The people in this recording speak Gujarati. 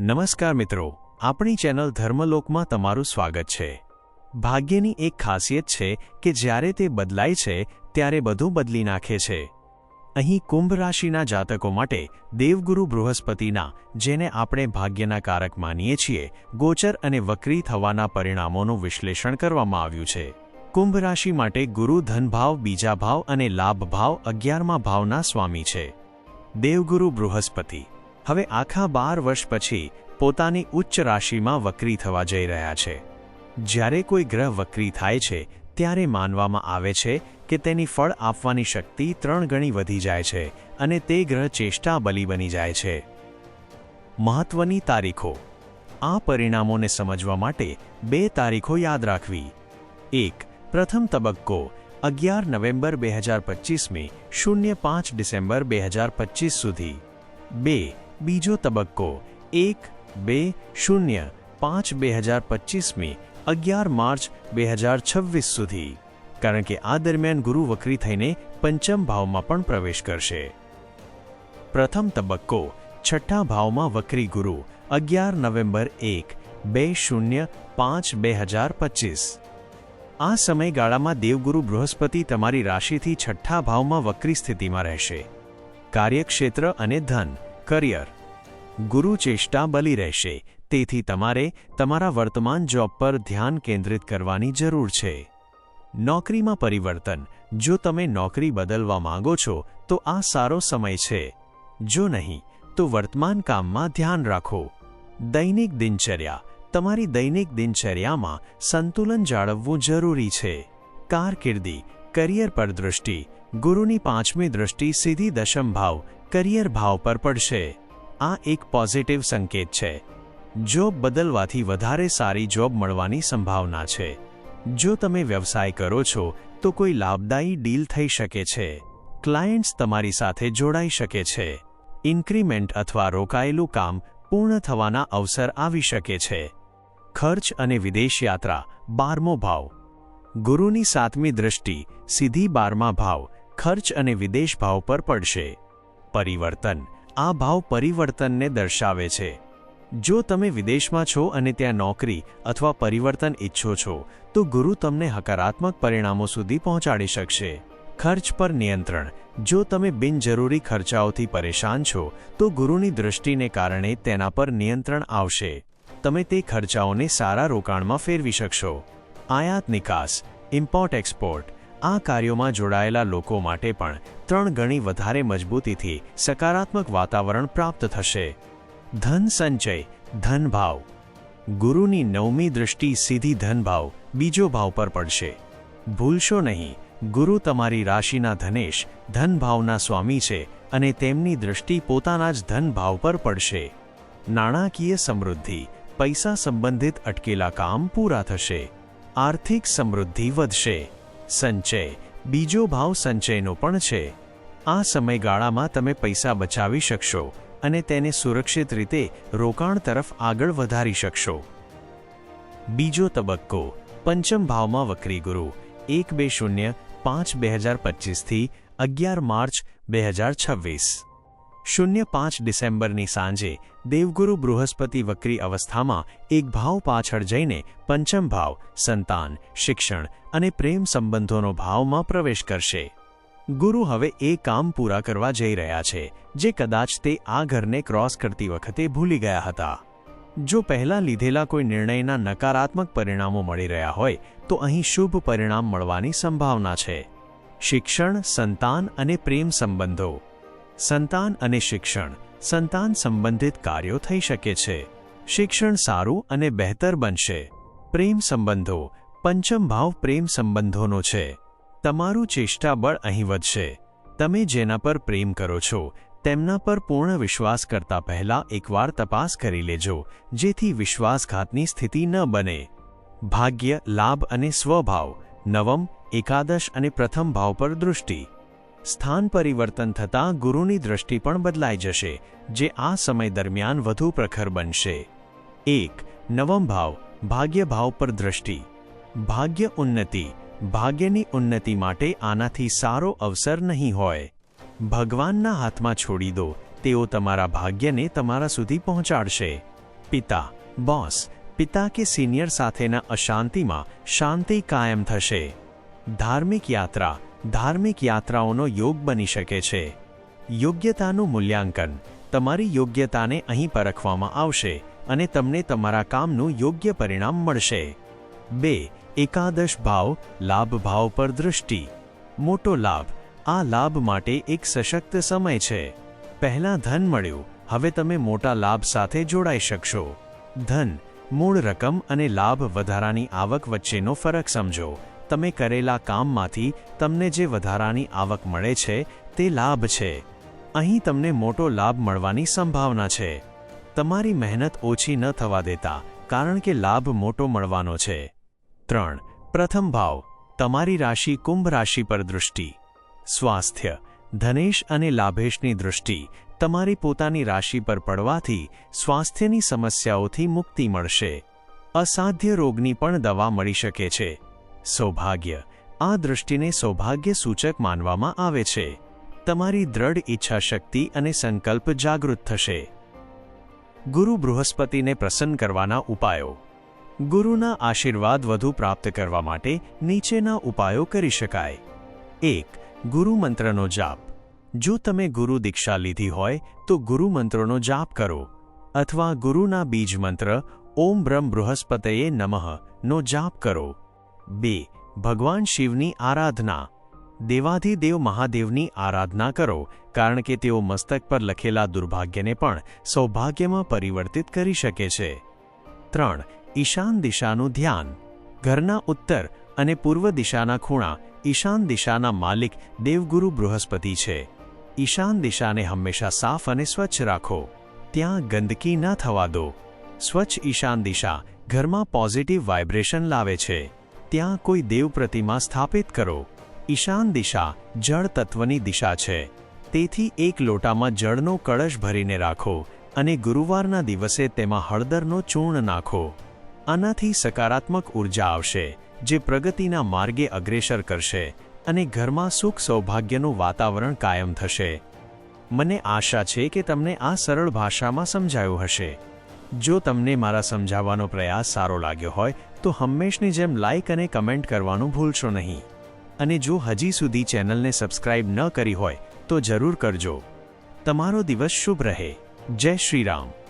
નમસ્કાર મિત્રો, આપણી ચેનલ ધર્મલોકમાં તમારું સ્વાગત છે. ભાગ્યની એક ખાસિયત છે કે જ્યારે તે બદલાય છે, ત્યારે બધું બદલી નાખે છે. અહીં કુંભ રાશિના જાતકો માટે દેવગુરુ બૃહસ્પતિના, જેને આપણે ભાગ્યના કારક માનીએ છીએ, ગોચર અને વક્રી થવાના પરિણામોનું વિશ્લેષણ કરવામાં આવ્યું છે. કુંભ રાશિ માટે ગુરુ ધનભાવ બીજા ભાવ અને લાભ ભાવ અગિયારમા ભાવના સ્વામી છે. દેવગુરુ બૃહસ્પતિ હવે આખા બાર વર્ષ પછી પોતાની ઉચ્ચ રાશિમાં વક્રી થવા જઈ રહ્યા છે. જ્યારે કોઈ ગ્રહ વક્રી થાય છે, ત્યારે માનવામાં આવે છે કે તેની ફળ આપવાની શક્તિ ત્રણ ગણી વધી જાય છે અને તે ગ્રહ ચેષ્ટા બલી બની જાય છે. મહત્વની તારીખો. આ પરિણામોને સમજવા માટે બે તારીખો યાદ રાખવી. એક, પ્રથમ તબક્કો, અગિયાર નવેમ્બર બે હજાર પચીસમી, શૂન્ય પાંચ ડિસેમ્બર બે હજાર પચીસ સુધી. બે બીજો તબક્કો, એક, બે, શૂન્ય, પાંચ, બે હજાર પચીસમી, અગિયાર માર્ચ, બે હજાર છવ્વીસ સુધી. કારણ કે આ દરમિયાન ગુરુ વક્રી થઈને પંચમ ભાવમાં પણ પ્રવેશ કરશે. પ્રથમ તબક્કો, છઠ્ઠા ભાવમાં વક્રી ગુરુ, અગિયાર નવેમ્બર એક, બે શૂન્ય, પાંચ, બે હજાર પચીસ. આ સમયગાળામાં દેવગુરુ બૃહસ્પતિ તમારી રાશિથી છઠ્ઠા ભાવમાં વક્રી સ્થિતિમાં રહેશે. કાર્યક્ષેત્ર અને ધન કરિયર. ગુરુ ચેષ્ટા બલી રહેશે. તેથી તમારે તમારા વર્તમાન જોબ પર ધ્યાન કેન્દ્રિત કરવાની જરૂર છે. નોકરીમાં પરિવર્તન. જો તમે નોકરી બદલવા માંગો છો, તો આ સારો સમય છે. જો નહીં, તો વર્તમાન કામમાં ધ્યાન રાખો. દૈનિક દિનચર્યા. તમારી દૈનિક દિનચર્યામાં સંતુલન જાળવવું જરૂરી છે. કારકિર્દી. કરિયર પર દૃષ્ટિ ગુરુની પાંચમી દૃષ્ટિ સીધી દશમ ભાવ. કરિયર ભાવ પર પડશે. આ એક પોઝિટિવ સંકેત છે. જોબ બદલવાથી વધારે સારી જોબ મળવાની સંભાવના છે. જો તમે વ્યવસાય કરો છો, તો કોઈ લાભદાયી ડીલ થઈ શકે છે. ક્લાયન્ટ્સ તમારી સાથે જોડાઈ શકે છે. ઇન્ક્રીમેન્ટ અથવા રોકાયેલું કામ પૂર્ણ થવાના અવસર આવી શકે છે. ખર્ચ અને વિદેશ યાત્રા, બારમો ભાવ. ગુરુની સાતમી દૃષ્ટિ સીધી બારમા ભાવ, ખર્ચ અને વિદેશ ભાવ પર પડશે. પરિવર્તન. આ ભાવ પરિવર્તનને દર્શાવે છે. જો તમે વિદેશમાં છો અને ત્યાં નોકરી અથવા પરિવર્તન ઈચ્છો છો, તો ગુરુ તમને હકારાત્મક પરિણામો સુધી પહોંચાડી શકશે. ખર્ચ પર નિયંત્રણ. જો તમે બિનજરૂરી ખર્ચાઓથી પરેશાન છો, તો ગુરુની દૃષ્ટિને કારણે તેના પર નિયંત્રણ આવશે. તમે તે ખર્ચાઓને સારા રોકાણમાં ફેરવી શકશો. આયાત નિકાસ. Import export. આ કાર્યોમાં જોડાયેલા લોકો માટે પણ ત્રણ ગણી વધારે મજબૂતીથી સકારાત્મક વાતાવરણ પ્રાપ્ત થશે. ધન સંચય ધનભાવ ગુરુની નવમી દૃષ્ટિ સીધી ધનભાવ બીજો ભાવ પર પડશે. ભૂલશો નહીં, ગુરુ તમારી રાશિના ધનેશ ધનભાવના સ્વામી છે અને તેમની દૃષ્ટિ પોતાના જ ધનભાવ પર પડશે. નાણાકીય સમૃદ્ધિ, પૈસા સંબંધિત અટકેલા કામ પૂરા થશે. આર્થિક સમૃદ્ધિ વધશે. સંચય. બીજો ભાવ સંચયનો પણ છે. આ સમયગાળામાં તમે પૈસા બચાવી શકશો અને તેને સુરક્ષિત રીતે રોકાણ તરફ આગળ વધારી શકશો. બીજો તબક્કો, પંચમ ભાવમાં વક્રી ગુરુ, એક બે શૂન્ય પાંચ બે હજાર પચીસથી અગિયાર માર્ચ બે હજાર છવ્વીસ. શૂન્ય પાંચ ડિસેમ્બરની સાંજે દેવગુરુ બૃહસ્પતિ વક્રી અવસ્થામાં એક ભાવ પાછળ જઈને પંચમ ભાવ, સંતાન, શિક્ષણ અને પ્રેમ સંબંધોનો ભાવમાં પ્રવેશ કરશે. ગુરુ હવે એ કામ પૂરા કરવા જઈ રહ્યા છે, જે કદાચ તે આ ઘરને ક્રોસ કરતી વખતે ભૂલી ગયા હતા. જો પહેલાં લીધેલા કોઈ નિર્ણયના નકારાત્મક પરિણામો મળી રહ્યા હોય, તો અહીં શુભ પરિણામ મળવાની સંભાવના છે. શિક્ષણ, સંતાન અને પ્રેમ સંબંધો. સંતાન અને શિક્ષણ. સંતાન સંબંધિત કાર્યો થઈ શકે છે. શિક્ષણ સારું અને બહેતર બનશે. પ્રેમ સંબંધો. પંચમ ભાવ પ્રેમ સંબંધોનો છે. તમારું ચેષ્ટાબળ અહીં વધશે. તમે જેના પર પ્રેમ કરો છો, તેમના પર પૂર્ણ વિશ્વાસ કરતા પહેલા એકવાર તપાસ કરી લેજો, જેથી વિશ્વાસઘાતની સ્થિતિ ન બને. ભાગ્ય, લાભ અને સ્વભાવ. નવમ, એકાદશ અને પ્રથમ ભાવ પર દૃષ્ટિ. સ્થાન પરિવર્તન થતાં ગુરુની દૃષ્ટિ પણ બદલાઈ જશે, જે આ સમય દરમિયાન વધુ પ્રખર બનશે. એક, નવમ ભાવ, ભાગ્ય ભાવ પર દૃષ્ટિ ભાગ્ય ઉન્નતિ, ભાગ્યની ઉન્નતિ માટે આનાથી સારો અવસર નહીં હોય. ભગવાનના હાથમાં છોડી દો, તેઓ તમારા ભાગ્યને તમારા સુધી પહોંચાડશે. પિતા, બોસ, પિતા કે સિનિયર સાથેના અશાંતિમાં શાંતિ કાયમ થશે. ધાર્મિક યાત્રા ધાર્મિક યાત્રાઓનો યોગ બની શકે છે. યોગ્યતાનું મૂલ્યાંકન. તમારી યોગ્યતાને અહીં પરખવામાં આવશે અને તમને તમારા કામનું યોગ્ય પરિણામ મળશે. બે, એકાદશ ભાવ, લાભ ભાવ પર દૃષ્ટિ મોટો લાભ. આ લાભ માટે એક સશક્ત સમય છે. પહેલાં ધન મળ્યું. હવે તમે મોટા લાભ સાથે જોડાઈ શકશો. ધન. મૂળ રકમ અને લાભ વધારાની આવક વચ્ચેનો ફરક સમજો. તમે કરેલા કામમાંથી તમને જે વધારાની આવક મળે છે, તે લાભ છે. અહીં તમને મોટો લાભ મળવાની સંભાવના છે. તમારી મહેનત ઓછી ન થવા દેતા, કારણ કે લાભ મોટો મળવાનો છે. ત્રણ, પ્રથમ ભાવ, તમારી રાશિ કુંભ રાશિ પર દૃષ્ટિ. સ્વાસ્થ્ય, ધનેશ અને લાભેશની દૃષ્ટિ, તમારી પોતાની રાશિ પર પડવાથી સ્વાસ્થ્યની સમસ્યાઓથી મુક્તિ મળશે. અસાધ્ય રોગની પણ દવા મળી શકે છે. સૌભાગ્ય. આ દૃષ્ટિને સૌભાગ્ય સૂચક માનવામાં આવે છે. તમારી દ્રઢ ઈચ્છાશક્તિ અને સંકલ્પ જાગૃત થશે. ગુરુ બૃહસ્પતિને પ્રસન્ન કરવાના ઉપાયો. ગુરુના આશીર્વાદ વધુ પ્રાપ્ત કરવા માટે નીચેના ઉપાયો કરી શકાય. એક, ગુરુ મંત્રનો જાપ. જો તમે ગુરુ દીક્ષા લીધી હોય, તો ગુરુ મંત્રોનો જાપ કરો. અથવા ગુરુના બીજ મંત્ર, ઓમ બ્રહ્મ બૃહસ્પતયે નમઃ, નો જાપ કરો. બે, ભગવાન શિવની આરાધના. દેવાધિદેવ મહાદેવની આરાધના કરો, કારણ કે તેઓ મસ્તક પર લખેલા દુર્ભાગ્યને પણ સૌભાગ્યમાં પરિવર્તિત કરી શકે છે. ત્રણ, ઈશાન દિશાનું ધ્યાન. ઘરના ઉત્તર અને પૂર્વ દિશાના ખૂણા ઈશાન દિશાના માલિક દેવગુરુ બૃહસ્પતિ છે. ઈશાન દિશાને હંમેશા સાફ અને સ્વચ્છ રાખો. ત્યાં ગંદકી ન થવા દો. સ્વચ્છ ઈશાન દિશા ઘરમાં પોઝિટિવ વાઇબ્રેશન લાવે છે. ત્યાં કોઈ દેવ પ્રતિમા સ્થાપિત કરો. ઈશાન દિશા જળ તત્વની દિશા છે. તેથી એક લોટામાં જળનો કળશ ભરીને રાખો અને ગુરુવારના દિવસે તેમાં હળદરનો ચૂર્ણ નાખો. આનાથી સકારાત્મક ઊર્જા આવશે, જે પ્રગતિના માર્ગે અગ્રેસર કરશે અને ઘરમાં સુખ સૌભાગ્યનું વાતાવરણ કાયમ થશે. મને આશા છે કે તમને આ સરળ ભાષામાં સમજાયું હશે. જો તમને મારા સમજાવવાનો પ્રયાસ સારો લાગ્યો હોય, તો હંમેશની જેમ લાઇક અને કમેન્ટ કરવાનું ભૂલશો નહીં. અને જો હજી સુધી ચેનલને સબસ્ક્રાઇબ ન કરી હોય, તો જરૂર કરજો. તમારો દિવસ શુભ રહે. જય શ્રી રામ.